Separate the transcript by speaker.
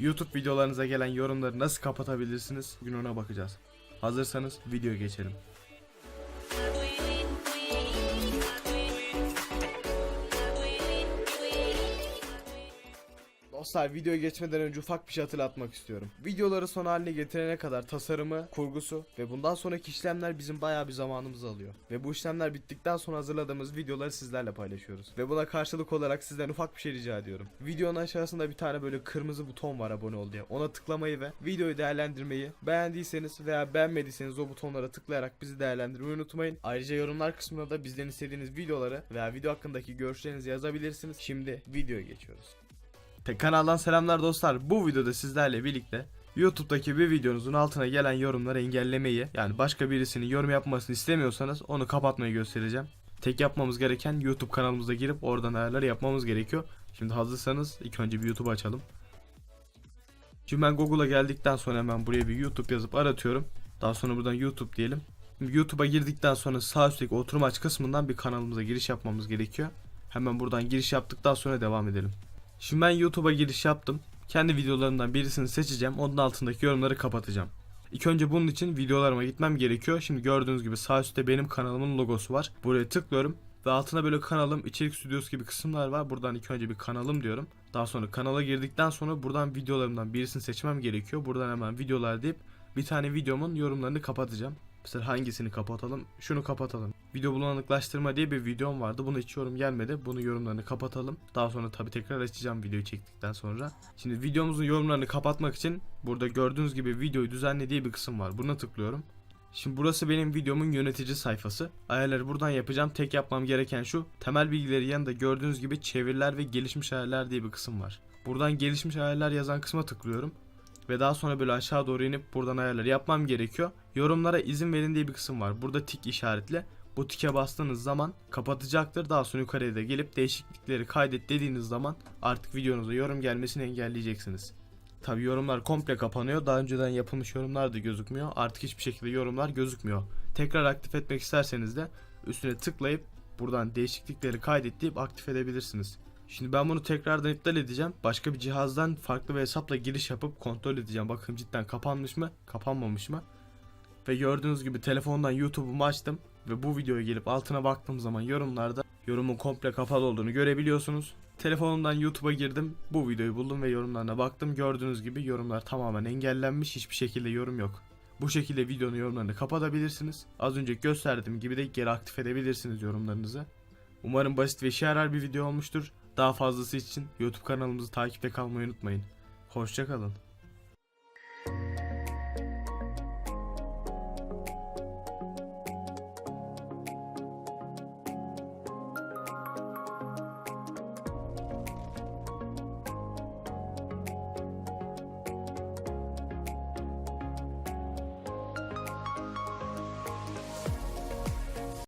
Speaker 1: YouTube videolarınıza gelen yorumları nasıl kapatabilirsiniz? Bugün ona bakacağız. Hazırsanız video geçelim. Dostlar videoya geçmeden önce ufak bir şey hatırlatmak istiyorum. Videoları son haline getirene kadar tasarımı, kurgusu ve bundan sonraki işlemler bizim bayağı bir zamanımızı alıyor. Ve bu işlemler bittikten sonra hazırladığımız videoları sizlerle paylaşıyoruz. Ve buna karşılık olarak sizden ufak bir şey rica ediyorum. Videonun aşağısında bir tane böyle kırmızı buton var abone ol diye. Ona tıklamayı ve videoyu değerlendirmeyi beğendiyseniz veya beğenmediyseniz o butonlara tıklayarak bizi değerlendirmeyi unutmayın. Ayrıca yorumlar kısmına da bizden istediğiniz videoları veya video hakkındaki görüşlerinizi yazabilirsiniz. Şimdi videoya geçiyoruz. Te kanaldan selamlar dostlar. Bu videoda sizlerle birlikte YouTube'daki bir videonuzun altına gelen yorumları engellemeyi yani başka birisinin yorum yapmasını istemiyorsanız onu kapatmayı göstereceğim. Tek yapmamız gereken YouTube kanalımıza girip oradan ayarları yapmamız gerekiyor. Şimdi hazırsanız ilk önce bir YouTube açalım. Şimdi ben Google'a geldikten sonra hemen buraya bir YouTube yazıp aratıyorum. Daha sonra buradan YouTube diyelim. YouTube'a girdikten sonra sağ üstteki oturum aç kısmından bir kanalımıza giriş yapmamız gerekiyor. Hemen buradan giriş yaptıktan sonra devam edelim. Şimdi ben YouTube'a giriş yaptım. Kendi videolarımdan birisini seçeceğim. Onun altındaki yorumları kapatacağım. İlk önce bunun için videolarıma gitmem gerekiyor. Şimdi gördüğünüz gibi sağ üstte benim kanalımın logosu var. Buraya tıklıyorum ve altına böyle kanalım, içerik stüdyosu gibi kısımlar var. Buradan ilk önce bir kanalım diyorum. Daha sonra kanala girdikten sonra buradan videolarımdan birisini seçmem gerekiyor. Buradan hemen videolar deyip bir tane videomun yorumlarını kapatacağım. Mesela hangisini kapatalım? Şunu kapatalım. Video bulanıklaştırma diye bir videom vardı. Buna hiç yorum gelmedi. Bunu yorumlarını kapatalım. Daha sonra tabii tekrar açacağım videoyu çektikten sonra. Şimdi videomuzun yorumlarını kapatmak için burada gördüğünüz gibi videoyu düzenle diye bir kısım var. Buna tıklıyorum. Şimdi burası benim videomun yönetici sayfası. Ayarları buradan yapacağım. Tek yapmam gereken şu. Temel bilgileri yanında gördüğünüz gibi çeviriler ve gelişmiş ayarlar diye bir kısım var. Buradan gelişmiş ayarlar yazan kısma tıklıyorum. Ve daha sonra böyle aşağı doğru inip buradan ayarları yapmam gerekiyor. Yorumlara izin verin diye bir kısım var. Burada tik işaretli. Bu tike bastığınız zaman kapatacaktır. Daha sonra yukarıya da gelip değişiklikleri kaydet dediğiniz zaman artık videonuza yorum gelmesini engelleyeceksiniz. Tabi yorumlar komple kapanıyor. Daha önceden yapılmış yorumlar da gözükmüyor. Artık hiçbir şekilde yorumlar gözükmüyor. Tekrar aktif etmek isterseniz de üstüne tıklayıp buradan değişiklikleri kaydet deyip aktif edebilirsiniz. Şimdi ben bunu tekrardan iptal edeceğim. Başka bir cihazdan farklı bir hesapla giriş yapıp kontrol edeceğim. Bakın cidden kapanmış mı, kapanmamış mı? Ve gördüğünüz gibi telefondan YouTube'umu açtım ve bu videoya gelip altına baktığım zaman yorumlarda yorumun komple kapalı olduğunu görebiliyorsunuz. Telefonumdan YouTube'a girdim, bu videoyu buldum ve yorumlarına baktım. Gördüğünüz gibi yorumlar tamamen engellenmiş, hiçbir şekilde yorum yok. Bu şekilde videonun yorumlarını kapatabilirsiniz. Az önce gösterdiğim gibi de geri aktif edebilirsiniz yorumlarınızı. Umarım basit ve işe yarar bir video olmuştur. Daha fazlası için YouTube kanalımızı takipte kalmayı unutmayın. Hoşçakalın.